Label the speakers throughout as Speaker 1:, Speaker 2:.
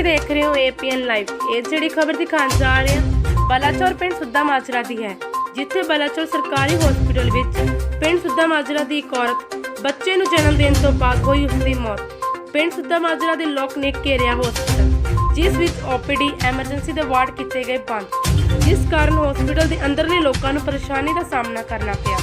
Speaker 1: ਤੁਸੀਂ ਦੇਖ ਰਹੇ ਹੋ APN ਲਾਈਵ ਇਹ ਜਿਹੜੀ ਖਬਰ ਦਿਖਾਉਣ ਜਾ ਰਹੇ ਹਾਂ, ਬਲਾਚੌਰ ਪਿੰਡ ਸੁੱਦਾ ਮਾਜਰਾ ਦੀ ਹੈ, ਜਿੱਥੇ ਬਲਾਚੌਰ ਸਰਕਾਰੀ ਹਸਪੀਟਲ ਵਿੱਚ ਪਿੰਡ ਸੁੱਦਾ ਮਾਜਰਾ ਦੀ ਇੱਕ ਔਰਤ ਬੱਚੇ ਨੂੰ ਜਨਮ ਦੇਣ ਤੋਂ ਬਾਅਦ ਹੋਈ ਉਸ ਦੀ ਮੌਤ। ਪਿੰਡ ਸੁੱਦਾ ਮਾਜਰਾ ਦੇ ਲੋਕ ਨੇ ਘੇਰਿਆ ਹਸਪੀਟਲ ਜਿਸ ਵਿੱਚ OPD ਐਮਰਜੈਂਸੀ ਦੇ ਵਾਰਡ ਕੀਤੇ ਗਏ ਬੰਦ। ਜਿਸ ਕਾਰਨ ਹਸਪੀਟਲ ਦੇ ਅੰਦਰਲੇ ਲੋਕਾਂ ਨੂੰ ਪਰੇਸ਼ਾਨੀ ਦਾ ਸਾਹਮਣਾ ਕਰਨਾ ਪਿਆ।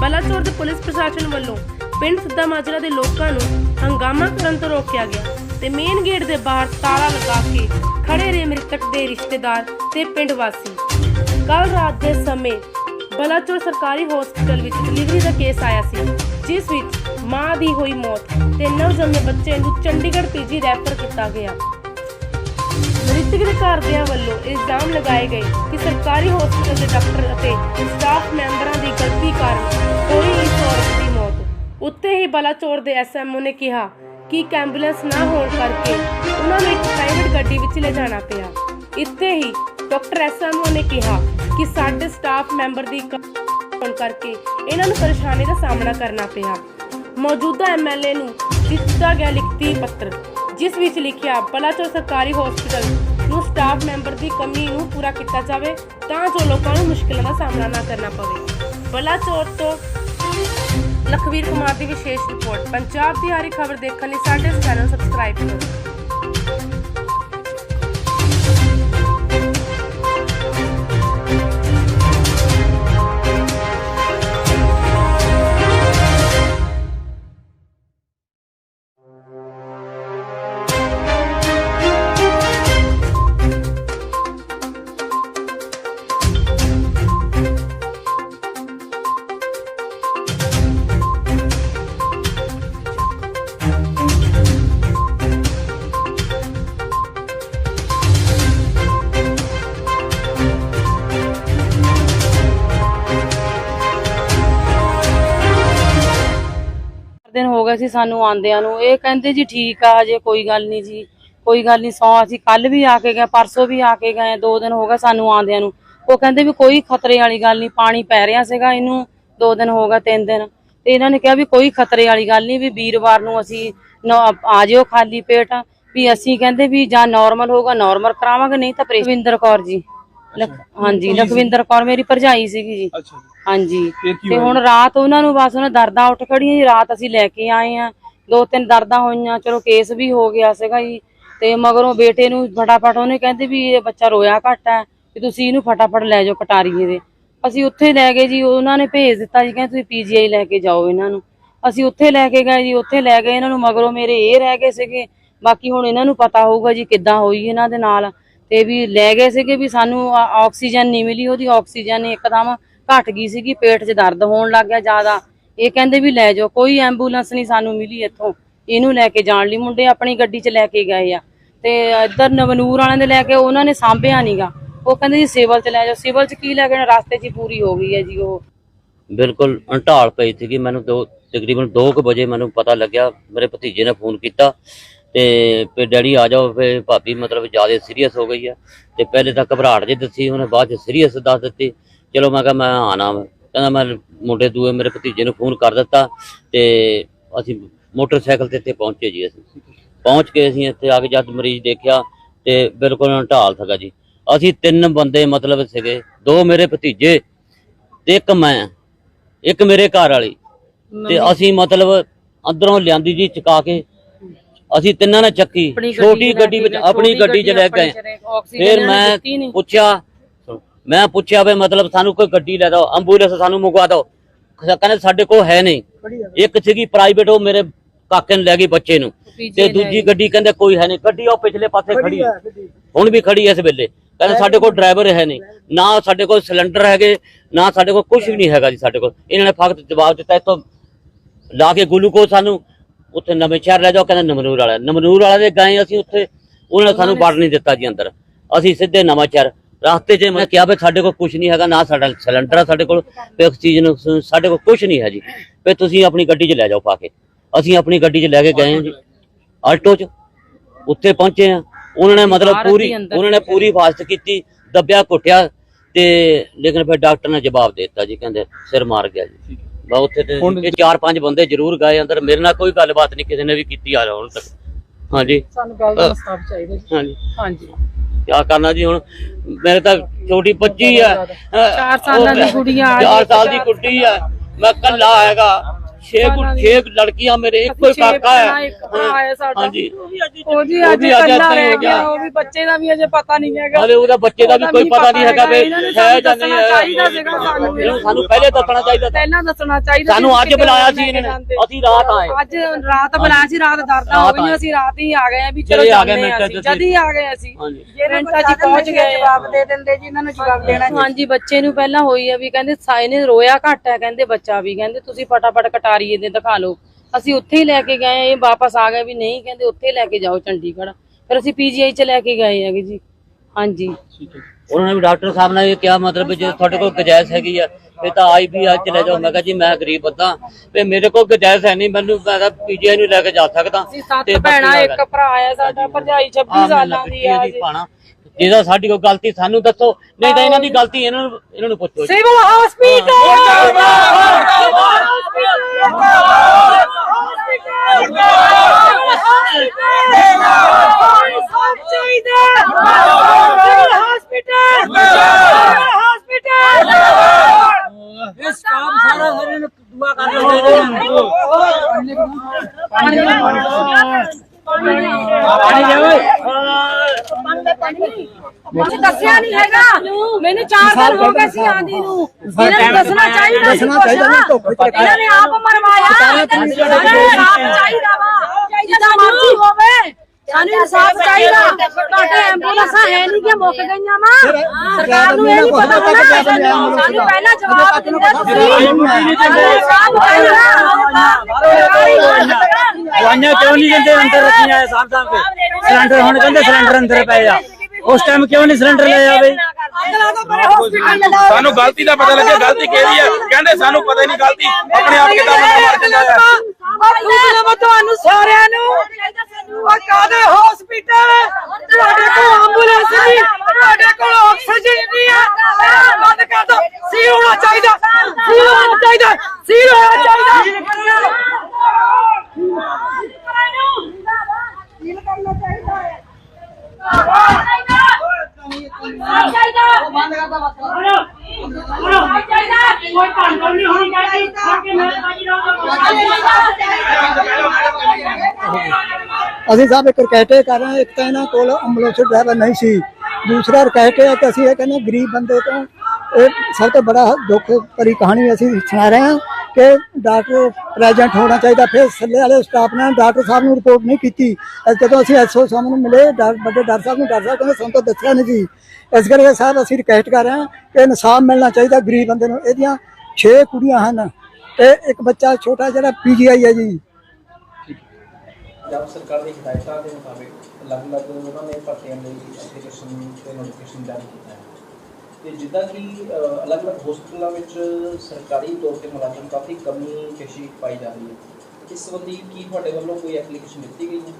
Speaker 1: ਬਲਾਚੌਰ ਦੇ ਪੁਲਿਸ ਪ੍ਰਸ਼ਾਸਨ ਵੱਲੋਂ ਪਿੰਡ ਸਿੱਧਾ ਮਾਜਰਾ ਦੇ ਲੋਕਾਂ ਨੂੰ ਹੰਗਾਮਾ ਕਰਨ ਤੋਂ ਰੋਕਿਆ ਗਿਆ। ਤੇ ਮੇਨ ਗੇਟ ਦੇ ਬਾਹਰ ਤਾਲਾ ਲਗਾ ਕੇ ਖੜੇ ਰਹੇ ਮ੍ਰਿਤਕ ਦੇ ਰਿਸ਼ਤੇਦਾਰ ਤੇ ਪਿੰਡ ਵਾਸੀ। ਕੱਲ ਰਾਤ ਦੇ ਸਮੇਂ ਬਲਾਚੌਰ ਸਰਕਾਰੀ ਹਸਪਤਾਲ ਵਿੱਚ ਡਿਲੀਵਰੀ ਦਾ ਕੇਸ ਆਇਆ ਸੀ, ਜਿਸ ਵਿੱਚ ਮਾਂ ਦੀ ਹੋਈ ਮੌਤ ਤੇ ਨਵਜੰਮੇ ਬੱਚੇ ਨੂੰ ਚੰਡੀਗੜ੍ਹ ਪੀਜੀ ਰੈਫਰ ਕੀਤਾ ਗਿਆ। ਮ੍ਰਿਤਕ ਦੇ ਘਰਦਿਆਂ ਵੱਲੋਂ ਇਲਜ਼ਾਮ ਲਗਾਏ ਗਏ ਕਿ ਸਰਕਾਰੀ ਹਸਪਤਾਲ ਦੇ ਡਾਕਟਰ ਅਤੇ ਸਟਾਫ ਮੈਂਬਰਾਂ ਦੀ ਗਲਤੀ ਕਾਰਨ ਹੋਈ ਇਸ ਔਰਤ ਦੀ ਮੌਤ। ਉੱਤੇ ਹੀ ਬਲਾਚੌਰ ਦੇ ਐਸਐਮਓ ਨੇ ਕਿਹਾ ਕਿ ਇੱਕ ਐਂਬੂਲੈਂਸ ਨਾ ਹੋਣ ਕਰਕੇ ਉਹਨਾਂ ਨੂੰ ਇੱਕ ਪ੍ਰਾਈਵੇਟ ਗੱਡੀ ਵਿੱਚ ਲੈ ਜਾਣਾ ਪਿਆ। ਇੱਥੇ ਹੀ ਡਾਕਟਰ ਐਸਐਮਓ ਨੇ ਕਿਹਾ ਕਿ ਸਾਡੇ ਸਟਾਫ ਮੈਂਬਰ ਦੀ ਹੋਣ ਕਰਕੇ ਇਹਨਾਂ ਨੂੰ ਪਰੇਸ਼ਾਨੀ ਦਾ ਸਾਹਮਣਾ ਕਰਨਾ ਪਿਆ। ਮੌਜੂਦਾ ਐਮਐਲਏ ਨੂੰ ਦਿੱਤਾ ਗਿਆ ਲਿਖਤੀ ਪੱਤਰ, ਜਿਸ ਵਿੱਚ ਲਿਖਿਆ, ਬਲਾਚੌਰ ਸਰਕਾਰੀ ਹਸਪਤਾਲ ਨੂੰ ਸਟਾਫ ਮੈਂਬਰ ਦੀ ਕਮੀ ਨੂੰ ਪੂਰਾ ਕੀਤਾ ਜਾਵੇ ਤਾਂ ਜੋ ਲੋਕਾਂ ਨੂੰ ਮੁਸ਼ਕਲਾਂ ਦਾ ਸਾਹਮਣਾ ਨਾ ਕਰਨਾ ਪਵੇ। ਬਲਾਚੌਰ ਤੋਂ ਲਖਵੀਰ ਕੁਮਾਰ ਦੀ ਵਿਸ਼ੇਸ਼ ਰਿਪੋਰਟ। ਪੰਜਾਬ ਦੀ ਹਰ ਖਬਰ ਦੇਖਣ ਲਈ ਸਾਡੇ ਚੈਨਲ ਸਬਸਕ੍ਰਾਈਬ ਕਰੋ।
Speaker 2: ਹੋ ਗਏ ਸੀ ਸਾਨੂੰ ਆਂਦਿਆਂ ਨੂੰ। ਇਹ ਕਹਿੰਦੇ ਜੀ ਠੀਕ ਆ, ਹਜੇ ਕੋਈ ਗੱਲ ਨਹੀਂ ਜੀ। ਕੋਈ ਗੱਲ ਨਹੀਂ, ਸੌ ਅਸੀਂ ਕੱਲ ਵੀ ਆ ਕੇ ਗਏ, ਪਰਸੋਂ ਵੀ ਆ ਕੇ ਗਏ, ਦੋ ਦਿਨ ਹੋ ਗਏ ਸਾਨੂੰ ਆਂਦਿਆਂ ਨੂੰ। ਉਹ ਕਹਿੰਦੇ ਵੀ ਕੋਈ ਖਤਰੇ ਵਾਲੀ ਗੱਲ ਨਹੀਂ, ਪਾਣੀ ਪੈ ਰਿਹਾ ਸੀਗਾ ਇਹਨੂੰ, ਦੋ ਦਿਨ ਹੋ ਗਏ, ਤਿੰਨ ਦਿਨ। ਤੇ ਇਹਨਾਂ ਨੇ ਕਿਹਾ ਵੀ ਕੋਈ ਖਤਰੇ ਵਾਲੀ ਗੱਲ ਨਹੀਂ ਵੀ ਵੀਰਵਾਰ ਨੂੰ ਅਸੀਂ ਨੌ- ਆ ਜਿਓ ਖਾਲੀ ਪੇਟ। ਵੀ ਅਸੀਂ ਕਹਿੰਦੇ ਵੀ ਜਾਂ ਨਾਰਮਲ ਹੋਗਾ ਨਾਰਮਲ ਕਰਾਵਾਂਗੇ, ਨਹੀਂ ਤਾਂ ਪ੍ਰੇਸ਼ਵਿੰਦਰ ਕੌਰ ਜੀ। ਲਖ- ਹਾਂਜੀ ਲਖਵਿੰਦਰ ਕੌਰ ਮੇਰੀ ਭਰਜਾਈ ਸੀਗੀ ਜੀ।
Speaker 3: ਅੱਛਾ ਜੀ।
Speaker 2: ਹਾਂਜੀ।
Speaker 3: ਫਿਰ ਕੀ
Speaker 2: ਤੇ
Speaker 3: ਹੋਇਆ?
Speaker 2: ਹੁਣ ਰਾਤ ਉਹਨਾਂ ਨੂੰ ਬਸ ਉਹਨਾਂ ਦਰਦਾਂ ਉੱਠ ਖੜੀਆਂ ਜੀ ਰਾਤ ਅਸੀਂ ਲੈ ਕੇ ਆਏ ਆ ਦੋ ਤਿੰਨ ਦਰਦਾਂ ਹੋਈਆਂ ਚਲੋ ਕੇਸ ਵੀ ਹੋ ਗਿਆ ਸੀਗਾ ਜੀ। ਤੇ ਮਗਰੋਂ ਬੇਟੇ ਨੂੰ ਫਟਾਫਟ ਉਹਨੇ ਕਹਿੰਦੇ ਵੀ ਇਹ ਬੱਚਾ ਰੋਇਆ ਘੱਟ ਹੈ ਵੀ ਤੁਸੀਂ ਇਹਨੂੰ ਫਟਾਫਟ ਲੈ ਜਾਓ ਕਟਾਰੀਏ ਦੇ। ਅਸੀਂ ਉੱਥੇ ਲੈ ਗਏ ਜੀ ਉਹਨਾਂ ਨੇ ਭੇਜ ਦਿੱਤਾ ਜੀ ਕਹਿੰਦੇ ਤੁਸੀਂ ਪੀਜੀਆਈ ਲੈ ਕੇ ਜਾਓ ਇਹਨਾਂ ਨੂੰ। ਅਸੀਂ ਉੱਥੇ ਲੈ ਕੇ ਗਏ ਜੀ ਉੱਥੇ ਲੈ ਗਏ ਇਹਨਾਂ ਨੂੰ ਮਗਰੋਂ ਮੇਰੇ ਇਹ ਰਹਿ ਗਏ ਸੀਗੇ। ਬਾਕੀ ਹੁਣ ਇਹਨਾਂ ਨੂੰ ਪਤਾ ਹੋਊਗਾ ਜੀ ਕਿੱਦਾਂ ਹੋਈ ਇਹਨਾਂ ਦੇ ਨਾਲ। ਤੇ ਵੀ ਲੈ ਗਏ ਸੀਗੇ ਵੀ ਸਾਨੂੰ ਆਕਸੀਜਨ ਨਹੀਂ ਮਿਲੀ, ਉਹਦੀ ਆਕਸੀਜਨ ਇੱਕਦਮ ਘਟ ਗਈ ਸੀਗੀ, ਪੇਟ 'ਚ ਦਰਦ ਹੋਣ ਲੱਗ ਗਿਆ ਜ਼ਿਆਦਾ। ਇਹ ਕਹਿੰਦੇ ਵੀ ਲੈ ਜਾਓ, ਕੋਈ ਐਂਬੂਲੈਂਸ ਨਹੀਂ ਸਾਨੂੰ ਮਿਲੀ ਇੱਥੋਂ। ਇਹਨੂੰ ਲੈ ਕੇ ਜਾਣ ਲਈ ਮੁੰਡੇ ਆਪਣੀ ਗੱਡੀ 'ਚ ਲੈ ਕੇ ਗਏ ਆ। ਤੇ ਇੱਧਰ ਨਵਨੂਰ ਵਾਲਿਆਂ ਦੇ ਲੈ ਕੇ ਉਹਨਾਂ ਨੇ ਸਾਂਭਿਆ ਨਹੀਂਗਾ ਉਹ ਕਹਿੰਦੇ ਜੀ ਸਿਵਲ 'ਚ ਲੈ ਜਾਓ। ਸਿਵਲ 'ਚ ਕੀ ਲੈ ਗਏ ਰਸਤੇ 'ਚ ਪੂਰੀ ਹੋ ਗਈ ਹੈ ਜੀ ਉਹ।
Speaker 4: ਬਿਲਕੁਲ ਢਾਲ ਪਈ ਸੀਗੀ। ਮੈਨੂੰ ਦੋ, ਤਕਰੀਬਨ 2:00 ਵਜੇ ਮੈਨੂੰ ਪਤਾ ਲੱਗਿਆ। ਮੇਰੇ ਭਤੀਜੇ ਨੇ ਫੋਨ ਕੀਤਾ। ਤੇ ਫੇ ਡੈਡੀ ਆ ਜਾਓ ਫੇ ਭਾਬੀ ਮਤਲਬ ਜ਼ਿਆਦਾ ਸੀਰੀਅਸ ਹੋ ਗਈ ਆ। ਤੇ ਪਹਿਲੇ ਤਾਂ ਘਬਰਾਹਟ ਜਿਹੀ ਦੱਸੀ ਉਹਨੇ ਬਾਅਦ ਚ ਸੀਰੀਅਸ ਦੱਸ ਦਿੱਤੀ। ਚਲੋ ਮੈਂ ਕਿਹਾ ਮੈਂ ਆਣਾ ਕਹਿੰਦਾ ਮੈਂ ਮੁੰਡੇ ਦੂਏ ਮੇਰੇ ਭਤੀਜੇ ਨੂੰ ਫੋਨ ਕਰ ਦਿੱਤਾ ਤੇ ਅਸੀਂ ਮੋਟਰਸਾਈਕਲ ਤੇ ਇੱਥੇ ਪਹੁੰਚੇ ਜੀ ਅਸੀਂ। ਪਹੁੰਚ ਕੇ ਅਸੀਂ ਇੱਥੇ ਆ ਕੇ ਜਦ ਮਰੀਜ਼ ਦੇਖਿਆ ਤੇ ਬਿਲਕੁਲ ਢਾਲ ਸੀਗਾ ਜੀ। ਅਸੀਂ ਤਿੰਨ ਬੰਦੇ ਮਤਲਬ ਸੀਗੇ ਦੋ ਮੇਰੇ ਭਤੀਜੇ ਤੇ ਇੱਕ ਮੈਂ ਇੱਕ ਮੇਰੇ ਘਰ ਵਾਲੀ। ਤੇ ਅਸੀਂ ਮਤਲਬ ਅੰਦਰੋਂ ਲਿਆਂਦੀ ਜੀ ਚਕਾ ਕੇ ਅਸੀਂ ਤਿੰਨਾਂ ਨੇ ਚੱਕੀ
Speaker 2: ਆਪਣੀ
Speaker 4: ਛੋਟੀ
Speaker 2: ਚ
Speaker 4: ਗੱਡੀ
Speaker 2: ਲੈ
Speaker 4: ਵਿੱਚ ਆਪਣੀ
Speaker 2: ਛੋਟੀ
Speaker 4: ਗੱਡੀ 'ਚ ਲੈ
Speaker 2: ਆਪਣੀ
Speaker 4: ਗਏ
Speaker 2: ਚ ਲੈ- ਆਕਸੀਜਨ
Speaker 4: ਫਿਰ
Speaker 2: ਇਹਨਾਂ ਨੇ ਦਿੱਤੀ
Speaker 4: ਮੈਂ। ਪੁੱਛਿਆ ਮੈਂ ਪੁੱਛਿਆ ਵੀ ਮਤਲਬ ਸਾਨੂੰ ਕੋਈ ਗੱਡੀ ਲੈ ਦਿਓ ਐਂਬੂਲੈਂਸ ਸਾਨੂੰ ਮੰਗਵਾ ਦਿਓ। ਕਹਿੰਦੇ ਸਾਡੇ ਕੋਲ ਹੈ ਨਹੀਂ। ਇੱਕ ਸੀਗੀ ਪ੍ਰਾਈਵੇਟ ਉਹ ਮੇਰੇ ਕਾਕੇ ਨੂੰ ਲੈ ਗਈ ਬੱਚੇ ਨੂੰ। ਤੇ ਦੂਜੀ ਗੱਡੀ ਕਹਿੰਦੇ ਕੋਈ ਹੈ ਨਹੀਂ। ਗੱਡੀ ਉਹ ਪਿਛਲੇ ਪਾਸੇ ਖੜੀ ਹੈ। ਹੁਣ ਵੀ ਖੜੀ ਹੈ ਇਸ ਵੇਲੇ। ਕਹਿੰਦੇ ਸਾਡੇ ਕੋਲ ਡਰਾਈਵਰ ਹੈ ਨਹੀਂ। ਨਾ ਸਾਡੇ ਕੋਲ ਸਿਲੰਡਰ ਹੈਗੇ ਨਾ ਸਾਡੇ ਕੋਲ ਕੁਝ ਵੀ ਨਹੀਂ ਹੈਗਾ ਜੀ ਸਾਡੇ ਕੋਲ। ਇਹਨਾਂ ਨੇ ਫਕਤ ਜਵਾਬ ਦਿੱਤਾ ਇੱਥੋਂ ਲਾ ਕੇ ਗਲੂਕੋਜ਼ ਸਾਨੂੰ। ਉੱਥੇ ਨਵੇਂ ਸ਼ਹਿਰ ਲੈ ਜਾਓ ਕਹਿੰਦੇ ਨਮਨੂਰ ਵਾਲਾ। ਨਮਨੂਰ ਵਾਲਾ ਦੇ ਗਏ ਅਸੀਂ ਉੱਥੇ ਉਹਨਾਂ ਨੇ ਸਾਨੂੰ ਵੜ ਨਹੀਂ ਦਿੱਤਾ ਜੀ ਅੰਦਰ। ਅਸੀਂ ਸਿੱਧੇ ਨਵਾਂ ਸ਼ਹਿਰ ਰਸਤੇ 'ਚ ਮੈਂ ਕਿਹਾ ਵੀ ਸਾਡੇ ਕੋਲ ਕੁਝ ਨਹੀਂ ਹੈਗਾ ਨਾ ਸਾਡਾ ਸਿਲੰਡਰ ਆ ਸਾਡੇ ਕੋਲ ਤੇ ਆਕਸੀਜਨ ਸਾਡੇ ਕੋਲ ਕੁਝ ਨਹੀਂ ਹੈ ਜੀ। ਵੀ ਤੁਸੀਂ ਆਪਣੀ ਗੱਡੀ 'ਚ ਲੈ ਜਾਓ ਪਾ ਕੇ। ਅਸੀਂ ਆਪਣੀ ਗੱਡੀ 'ਚ ਲੈ ਕੇ ਗਏ ਹਾਂ ਜੀ ਆਲਟੋ 'ਚ ਉੱਥੇ ਪਹੁੰਚੇ ਆ ਉਹਨਾਂ ਨੇ ਮਤਲਬ ਪੂਰੀ ਉਹਨਾਂ ਨੇ ਪੂਰੀ ਫਾਸਟ ਕੀਤੀ ਦੱਬਿਆ ਘੁੱਟਿਆ ਤੇ ਲੇਕਿਨ ਫਿਰ ਡਾਕਟਰ ਨੇ ਜਵਾਬ ਦੇ ਦਿੱਤਾ ਜੀ ਕਹਿੰਦੇ ਸਿਰ ਮਾਰ ਗਿਆ ਜੀ। ਬਾ ਉੱਥੇ ਤੇ
Speaker 3: ਹੁਣ-
Speaker 4: ਇਹ ਚਾਰ ਪੰਜ ਬੰਦੇ ਜ਼ਰੂਰ ਗਏ ਅੰਦਰ। ਮੇਰੇ ਨਾਲ ਕੋਈ ਗੱਲਬਾਤ ਨਹੀਂ ਕਿਸੇ ਨੇ ਵੀ ਕੀਤੀ ਆ ਹੁਣ ਤੱਕ। ਹਾਂਜੀ।
Speaker 2: ਸਾਨੂੰ ਗੱਲ ਦਾ ਸਟਾਪ ਚਾਹੀਦਾ ਜੀ।
Speaker 4: ਹਾਂਜੀ।
Speaker 2: ਹਾਂਜੀ।
Speaker 4: ਕਿਆ ਕਰਨਾ ਜੀ ਹੁਣ? ਮੇਰੇ ਤਾਂ ਛੋਟੀ ਬੱਚੀ ਹੈ
Speaker 2: ਚਾਰ ਸਾਲਾਂ ਦੀ ਕੁੜੀਆਂ ਆ
Speaker 4: 4 ਸਾਲ ਦੀ ਕੁੜੀ ਹੈ ਮੈਂ ਕੱਲਾ ਹੈਗਾ। ਲੜਕੀਆਂ ਮੇਰੇ ਇੱਕੋ ਹੀ ਕਾਕਾ ਹੈ।
Speaker 2: ਇੱਕ ਭਰਾ ਹੈ ਸਾਡਾ।
Speaker 4: ਹਾਂਜੀ।
Speaker 2: ਉਹਦੀ
Speaker 4: ਉਹ
Speaker 2: ਅੱਜ
Speaker 4: ਵੀ ਅੱਜ
Speaker 2: ਕੱਲਾ
Speaker 4: ਏਦਾਂ ਹੀ
Speaker 2: ਰਹਿ
Speaker 4: ਹੋ
Speaker 2: ਗਿਆ
Speaker 4: ਗਿਆ।
Speaker 2: ਉਹ ਵੀ ਬੱਚੇ ਦਾ ਵੀ ਅਜੇ ਪਤਾ ਨਹੀਂ ਹੈਗਾ।
Speaker 4: ਹਲੇ ਉਹਦਾ ਬੱਚੇ ਦਾ ਵੀ ਕੋਈ ਪਤਾ ਨਹੀਂ ਹੈਗਾ। ਵੀ
Speaker 2: ਇਹਨਾਂ ਨੇ
Speaker 4: ਹੈ
Speaker 2: ਸਾਨੂੰ
Speaker 4: ਜਾਂ ਨਹੀਂ
Speaker 2: ਦੱਸਣਾ
Speaker 4: ਹੈ।
Speaker 2: ਚਾਹੀਦਾ ਸੀਗਾ ਸਾਨੂੰ
Speaker 4: ਇਹਨੂੰ ਸਾਨੂੰ ਪਹਿਲੇ ਦੱਸਣਾ ਚਾਹੀਦਾ ਸੀ।
Speaker 2: ਪਹਿਲਾਂ ਦੱਸਣਾ ਚਾਹੀਦਾ
Speaker 4: ਸਾਨੂੰ
Speaker 2: ਸੀ
Speaker 4: ਅੱਜ ਬੁਲਾਇਆ ਸੀ ਇਹਨਾਂ ਨੇ। ਅਸੀਂ ਰਾਤ ਆਏ।
Speaker 2: ਅੱਜ ਰਾਤ ਬੁਲਾਇਆ ਸੀ ਰਾਤ ਦਰਦਾਂ ਹੋ
Speaker 4: ਰਾਤ
Speaker 2: ਗਈਆਂ
Speaker 4: ਆਏ।
Speaker 2: ਅਸੀਂ ਰਾਤ ਹੀ ਆ ਗਏ ਆ ਵੀ ਚਲੋ ਜਾਂਦੇ ਆ ਹੀ ਆ ਗਏ ਅਸੀਂ। ਮਿੰਟਾਂ ਪਹੁੰਚ ਗਏ ਜਵਾਬ ਦੇ ਦਿੰਦੇ ਜੀ ਇਹਨਾਂ ਨੂੰ ਜਵਾਬ ਦੇਣਾ ਹਾਂਜੀ ਬੱਚੇ ਨੂੰ ਪਹਿਲਾਂ ਹੋਈ ਆ ਵੀ ਕਹਿੰਦੇ ਸਾਈ ਨੇ ਰੋਇਆ ਘੱਟ ਹੈ ਕਹਿੰਦੇ ਬੱਚਾ ਵੀ। ਕਹਿੰਦੇ ਤੁਸੀਂ ਫਟਾਫਟ ਕਟਾਰੀਏ ਦੇ ਦਿਖਾ ਲਓ। ਅਸੀਂ ਉੱਥੇ ਹੀ ਲੈ ਕੇ ਗਏ ਇਹ ਵਾਪਸ ਆ ਗਏ ਵੀ ਨਹੀਂ ਕਹਿੰਦੇ ਉੱਥੇ ਲੈ ਕੇ ਜਾਓ ਚੰਡੀਗੜ੍ਹ। ਫਿਰ ਅਸੀਂ ਪੀਜੀਆਈ 'ਚ ਲੈ ਕੇ ਗਏ ਹੈਗੇ ਜੀ। ਹਾਂਜੀ।
Speaker 4: ਉਹਨਾਂ ਨੇ ਵੀ ਡਾਕਟਰ ਸਾਹਿਬ ਨੇ ਇਹ ਕਿਹਾ ਮਤਲਬ ਜੇ ਤੁਹਾਡੇ ਕੋਲ ਗੁੰਜਾਇਸ਼ ਹੈਗੀ ਆ ਇਹ ਤਾਂ ਆਈ ਵੀ ਆ ਚਲੇ ਜਾਓ। ਮੈਂ ਕਿਹਾ ਜੀ ਮੈਂ ਗਰੀਬ ਬੰਦਾ। ਤੇ ਮੇਰੇ ਕੋਲ ਗੁੰਜਾਇਸ਼ ਹੈ ਨਹੀਂ ਮੈਨੂੰ ਮੈਂ ਤਾਂ ਪੀਜੀਆਈ ਨੂੰ ਲੈ ਕੇ ਜਾ ਸਕਦਾ।
Speaker 2: ਅਸੀਂ ਸੱਤ ਭੈਣਾਂ ਇੱਕ ਭਰਾ ਆ ਸਾਡਾ ਭਰਜਾਈ 26 ਸਾਲਾਂ ਦੀ ਆ ਜੀ।
Speaker 4: ਪਾਣਾ ਜਿਹਦਾ ਸਾਡੀ ਕੋਈ ਗਲਤੀ ਸਾਨੂੰ ਦੱਸੋ। ਨਹੀਂ ਤਾਂ ਇਹਨਾਂ ਦੀ ਗਲਤੀ ਇਹਨਾਂ ਨੂੰ ਇਹਨਾਂ ਨੂੰ ਪੁੱਛੋ ਸਾਰਾ
Speaker 2: ਹਰਿਆਣਾ ਦੁਆ ਕਰ ਰਹੇ ਨੇ ਮੈਨੂੰ ਦੱਸਿਆ ਨਹੀਂ ਹੈਗਾ। ਮੈਨੂੰ 4 ਸਾਲ ਹੋ ਗਏ ਸੀ ਆਂਦੀ ਨੂੰ। ਇਹਨਾਂ ਨੂੰ ਦੱਸਣਾ ਚਾਹੀਦਾ ਦੱਸਣਾ ਚਾਹੀਦਾ ਇਹਨਾਂ ਨੇ ਆਪ ਮਰਵਾਇਆ। ਸਾਨੂੰ ਇਨਸਾਫ ਚਾਹੀਦਾ ਵਾ। ਸਾਨੂੰ ਇਨਸਾਫ ਚਾਹੀਦਾ। ਤੁਹਾਡੇ ਐਂਬੂਲੈਂਸਾਂ ਹੈ ਨਹੀਂ ਕਿ ਮੁੱਕ ਗਈਆਂ ਵਾ। ਸਰਕਾਰ ਨੂੰ ਇਹ ਨਹੀਂ ਪਤਾ ਹੋਣਾ ਸਾਨੂੰ ਪਹਿਲਾਂ ਜਵਾਬ ਦਿੰਦੇ ਤੁਸੀਂ ਇਨਸਾਫ
Speaker 3: ਦਵਾਈਆਂ ਕਿਉਂ ਨਹੀਂ ਕਹਿੰਦੇ ਅੰਦਰ ਰੱਖੀਆਂ ਐ ਸਾਹਮ ਸਾਹਮ ਕੇ। ਸਿਲੰਡਰ ਹੁਣ ਕਹਿੰਦੇ ਸਿਲੰਡਰ ਅੰਦਰ ਪਏ ਆ। ਉਸ ਟਾਈਮ ਕਿਉਂ ਨਹੀਂ ਸਿਲੰਡਰ ਲੈ ਆਵੇ
Speaker 5: ਸਾਨੂੰ ਗਲਤੀ ਦਾ ਪਤਾ ਲੱਗਿਆ। ਗਲਤੀ ਕਿਹਦੀ ਹੈ ਕਹਿੰਦੇ ਸਾਨੂੰ ਪਤਾ ਹੀ ਨਹੀਂ ਗਲਤੀ। ਆਪਣੇ ਆਪ ਕਿਦਾਂ ਮਰ ਜਾਂਦਾ ਹੈ
Speaker 2: ਤੁਹਾਨੂੰ ਸਾਰਿਆਂ ਨੂੰ ਆ ਕਾਦੇ ਹਸਪੀਟਲ ਤੁਹਾਡੇ ਕੋਲ ਐਂਬੂਲੈਂਸ ਨਹੀਂ, ਤੁਹਾਡੇ ਕੋਲ ਆਕਸੀਜਨ ਨਹੀਂ ਆ। ਇਹ ਬੰਦ ਕਰ ਦੋ। ਸੀ ਹੋਣਾ ਚਾਹੀਦਾ ਸੀ ਹੋਣਾ ਚਾਹੀਦਾ ਸੀ ਹੋਣਾ ਚਾਹੀਦਾ।
Speaker 6: ਅਸੀਂ ਸਾਹਿਬ ਇੱਕ ਰਕੈਟੇ ਕਰ ਰਹੇ ਹਾਂ। ਇੱਕ ਤਾਂ ਇਹਨਾਂ ਕੋਲ ਐਂਬੂਲੈਂਸ ਡਰਾਈਵਰ ਨਹੀਂ ਸੀ। ਦੂਸਰਾ ਰਕੈਟੇ ਹੈ ਕਿ ਅਸੀਂ ਇਹ ਕਹਿੰਦੇ ਗਰੀਬ ਬੰਦੇ ਤੋਂ ਇਹ ਸਭ ਤੋਂ ਬੜਾ ਦੁੱਖ ਭਰੀ ਕਹਾਣੀ ਅਸੀਂ ਸੁਣਾ ਰਹੇ ਹਾਂ ਕਿ ਡਾਕਟਰ ਪ੍ਰੈਜ਼ੈਂਟ ਹੋਣਾ ਚਾਹੀਦਾ। ਫਿਰ ਥੱਲੇ ਵਾਲੇ ਸਟਾਫ ਨੇ ਡਾਕਟਰ ਸਾਹਿਬ ਨੂੰ ਰਿਪੋਰਟ ਨਹੀਂ ਕੀਤੀ। ਜਦੋਂ ਅਸੀਂ ਐਸਓ ਸਾਹਿਬ ਨੂੰ ਮਿਲੇ ਡਾ- ਵੱਡੇ ਡਾਕਟਰ ਸਾਹਿਬ ਨੂੰ, ਡਾਕਟਰ ਸਾਹਿਬ ਕਹਿੰਦੇ, ਸਾਨੂੰ ਤਾਂ ਦੱਸਿਆ ਨਹੀਂ ਜੀ ਇਸ ਕਰਕੇ ਸਾਹਿਬ ਅਸੀਂ ਰਿਕਵੈਸਟ ਕਰ ਰਹੇ ਹਾਂ ਕਿ ਇਨਸਾਫ ਮਿਲਣਾ ਚਾਹੀਦਾ ਗਰੀਬ ਬੰਦੇ ਨੂੰ। ਇਹਦੀਆਂ 6 ਕੁੜੀਆਂ ਹਨ। ਤੇ ਇੱਕ ਬੱਚਾ ਛੋਟਾ ਜਿਹੜਾ ਪੀਜੀਆਈ ਹੈ ਜੀ।
Speaker 7: ਪੰਜਾਬ ਸਰਕਾਰ ਦੀ ਹਦਾਇਤਾਂ ਦੇ ਮੁਤਾਬਿਕ ਅਲੱਗ-ਅਲੱਗ ਉਹਨਾਂ ਨੇ ਭਰਤੀਆਂ ਲਈ ਐਪਲੀਕੇਸ਼ਨ ਤੇ ਨੋਟੀਫਿਕੇਸ਼ਨ ਜਾਰੀ ਕੀਤਾ ਹੈ। ਤੇ ਜਿੱਦਾਂ ਕਿ ਅਲੱਗ-ਅਲੱਗ ਹਸਪਤਾਲਾਂ ਵਿੱਚ ਸਰਕਾਰੀ ਤੌਰ ਤੇ ਮੁਲਾਜ਼ਮ ਕਾਫੀ ਕਮੀ ਪੇਸ਼ੀ ਪਾਈ ਜਾ ਰਹੀ ਹੈ। ਇਸ ਸੰਬੰਧੀ ਕੀ ਤੁਹਾਡੇ ਵੱਲੋਂ ਕੋਈ ਐਪਲੀਕੇਸ਼ਨ ਦਿੱਤੀ ਗਈ ਹੈ?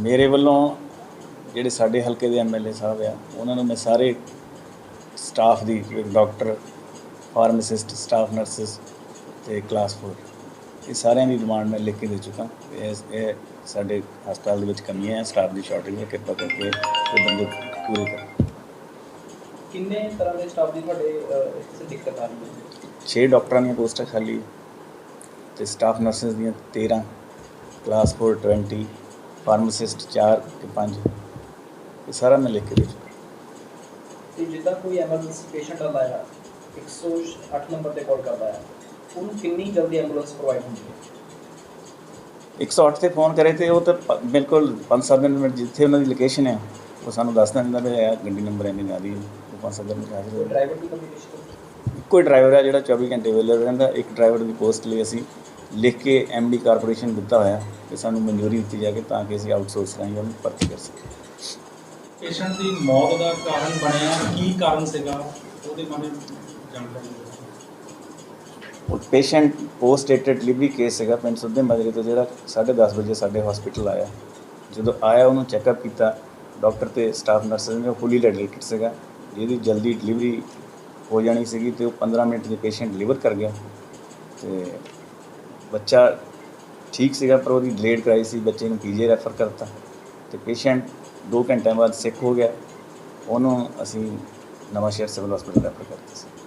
Speaker 8: ਮੇਰੇ ਵੱਲੋਂ ਜਿਹੜੇ ਸਾਡੇ ਹਲਕੇ ਦੇ ਐਮਐਲਏ ਸਾਹਿਬ ਆ, ਉਹਨਾਂ ਨੂੰ ਮੈਂ ਸਾਰੇ ਸਟਾਫ ਦੀ, ਡਾਕਟਰ, ਫਾਰਮਾਸਿਸਟ, ਸਟਾਫ ਨਰਸਿਸ ਤੇ ਕਲਾਸ 4 ਇਹ ਸਾਰਿਆਂ ਦੀ ਡਿਮਾਂਡ ਮੈਂ ਲਿਖ ਕੇ ਦੇ ਚੁੱਕਾ। ਇਹ ਸਾਡੇ ਹਸਪਤਾਲ ਦੇ ਵਿੱਚ ਕਮੀਆਂ ਹੈ ਸਟਾਫ ਦੀ ਸ਼ਾਰਟੇਜ ਹੈ ਕਿਰਪਾ ਕਰਕੇ ਇਹ ਬੰਦੇ ਪੂਰੇ ਕਰੋ।
Speaker 7: ਕਿੰਨੇ ਤਰ੍ਹਾਂ ਦੇ ਸਟਾਫ ਦੀ ਤੁਹਾਡੇ ਇਸ ਤੇ ਦਿੱਕਤ ਆ ਰਹੀ ਹੈ?
Speaker 8: 6 ਡਾਕਟਰਾਂ ਦੀਆਂ ਪੋਸਟਾਂ ਖਾਲੀ ਤੇ ਸਟਾਫ ਨਰਸਸ ਦੀਆਂ 13 ਕਲਾਸ 4 20 ਫਾਰਮਾਸਿਸਟ 4 ਤੇ 5 ਇਹ ਸਾਰਾ ਮੈਂ ਲਿਖ ਕੇ ਦੇ ਚੁੱਕਾ।
Speaker 7: ਤੇ ਜਿੱਦਾਂ ਕੋਈ ਐਮਰਜੈਂਸੀ ਪੇਸ਼ੈਂਟ ਆਉਂਦਾ ਹੈ 108 ਨੰਬਰ ਤੇ ਕਾਲ ਕਰਦਾ ਹੈ ਉਹਨੂੰ ਕਿੰਨੀ ਜਲਦੀ ਐਂਬੂਲੈਂਸ ਪ੍ਰੋਵਾਈਡ ਹੁੰਦੀ ਹੈ?
Speaker 8: 108 ਤੇ ਫੋਨ ਕਰੇ ਤੇ ਉਹ ਤਾਂ ਬਿਲਕੁਲ 5-7 ਮਿੰਟ ਜਿੱਥੇ ਉਹਨਾਂ ਦੀ ਲੋਕੇਸ਼ਨ ਹੈ ਉਹ ਸਾਨੂੰ ਦੱਸ ਦਿੰਦਾ ਵੀ ਇਹ ਗੱਡੀ ਨੰਬਰ ਇੰਨੀ ਨਾ ਦੀ ਉਹ 5-7 ਮਿੰਟ ਹਾਜ਼ਰ ਹੋ।
Speaker 7: ਡਰਾਈਵਰ ਦੀ ਕਮਿਊਨੀਕੇਸ਼ਨ
Speaker 8: ਇੱਕੋ ਹੀ ਡਰਾਈਵਰ ਹੈ ਜਿਹੜਾ 24 ਘੰਟੇ ਅਵੇਲੇਬਲ ਰਹਿੰਦਾ ਇੱਕ ਡਰਾਈਵਰ ਦੀ ਪੋਸਟ ਲਈ ਅਸੀਂ ਲਿਖ ਕੇ ਐਮਡੀ ਕਾਰਪੋਰੇਸ਼ਨ ਦਿੱਤਾ ਹੋਇਆ ਕਿ ਸਾਨੂੰ ਮਨਜ਼ੂਰੀ ਦਿੱਤੀ ਜਾਵੇ ਤਾਂ ਕਿ ਅਸੀਂ ਆਊਟਸੋਰਸ ਰਾਹੀਂ ਉਹਨੂੰ ਭਰਤੀ ਕਰ ਸਕੀਏ।
Speaker 9: ਪੇਸ਼ੈਂਟ ਦੀ ਮੌਤ ਦਾ ਕਾਰਨ ਬਣਿਆ ਕੀ ਕਾਰਨ ਸੀਗਾ? ਉਹਦੇ ਬਾਰੇ ਜਾਣਕਾਰੀ
Speaker 8: ਉਹ patient post dated delivery case ਸੀਗਾ ਪਿੰਡ ਸੁੱਦੇ ਮਜਰੇ ਤੋਂ, ਜਿਹੜਾ 10:30 ਵਜੇ ਸਾਡੇ ਹਸਪੀਟਲ ਆਇਆ। ਜਦੋਂ ਆਇਆ, ਉਹਨੂੰ ਚੈੱਕਅਪ ਕੀਤਾ। ਡਾਕਟਰ ਤੇ ਸਟਾਫ ਨਰਸ ਨੇ, ਉਹ ਫੁੱਲੀ ਰੈਡੀਕੇਟ ਸੀਗਾ। ਜਿਹਦੀ ਜਲਦੀ ਡਿਲੀਵਰੀ ਹੋ ਜਾਣੀ ਸੀਗੀ ਤੇ ਉਹ 15 ਮਿੰਟ ਦੇ ਪੇਸ਼ੈਂਟ ਡਿਲੀਵਰ ਕਰ ਗਿਆ। ਤੇ ਬੱਚਾ ਠੀਕ ਸੀਗਾ, ਪਰ ਉਹਦੀ ਡਿਲੇਡ ਕਰਾਈ ਸੀ। ਬੱਚੇ ਨੂੰ ਪੀਜੀ ਰੈਫਰ ਕਰਤਾ। ਤੇ ਪੇਸ਼ੈਂਟ 2 ਘੰਟਿਆਂ ਬਾਅਦ ਸਿੱਖ ਹੋ ਗਿਆ। ਉਹਨੂੰ ਅਸੀਂ ਨਵਾਂ ਸ਼ਹਿਰ ਸਿਵਲ ਹਸਪੀਟਲ ਰੈਫਰ ਕਰਤਾ ਸੀ।